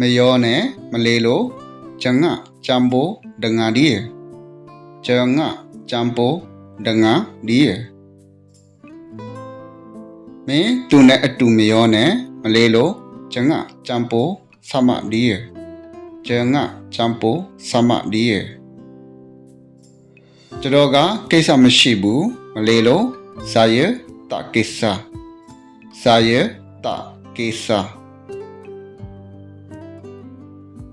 မယောနဲ့မလေးလိုကျငါချမ်ဘိုဒငါဒီယေကျငါချမ်ဘိုဒငါဒီယေမင်းသူနဲ့အတူမယောနဲ့မလေးလိုကျငါချမ်ဘိုဆမဒီယေကျငါချမ်ဘိုဆမဒီယေကျွန်တော်ကကိစ္စမရှိဘူးမလေးလိုစာရတကိစ္စစာရတကိစ္စ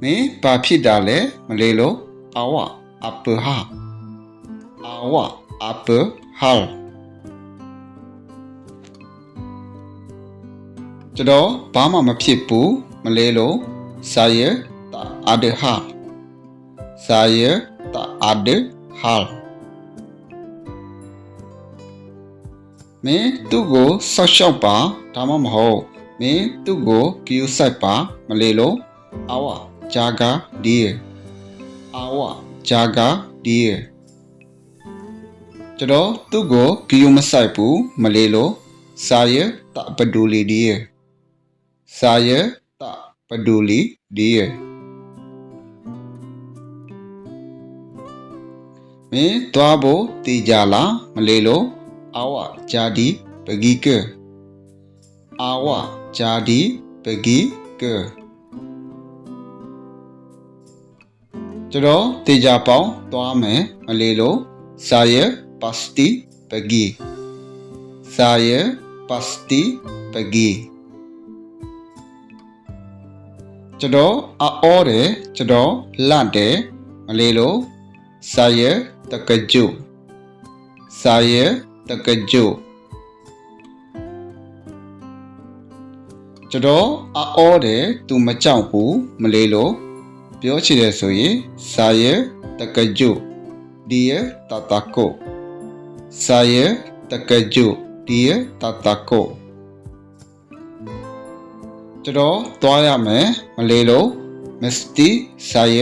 မင်းဘာဖြစ်တာလဲမလေးလို့အဝအပဟာအဝအပဟာကျွန်တော်ဘာမှမဖြစ်ဘူးမလေးလို့စာရတာအဒဟာစာရတာအဒဟာမင်းသူ့ကိုဆောက်ရှောက်ပါဒါမှမဟုတ်မင်းသူ့ကိုကယူဆိုင်ပါမလေးလို့ awa jaga dia awa jaga dia ကျွန်တော်သူ့ကိုဂီယုမဆိုင်ဘူးမလေးလို့စာရတပဒူလီဒီယစာရတပဒူလီဒီယမင်းသွားဖို့တည်ကြလားမလေးလို့အဝဂျာဒီပဂီကေအဝဂျာဒီပဂီကေ ကျွန်တော်တေချာပေါင်းသွားမယ်မလေးလို့စာရပတ်စတီပဂီစာရပတ်စတီပဂီကျွန်တော်အော်တယ်ကျွန်တော်လန့်တယ်မလေးလို့စာရတကကြုစာရတကကြုကျွန်တော်အော်တယ်သူမကြောက်ဘူးမလေးလို့ ပြောချင်တယ်ဆိုရင်စာရတကကြုဒီရတတကိုစာရတကကြုဒီရတတကိုကျွန်တော်သွားရမယ်မလေးလို့မစ္စတီစာရ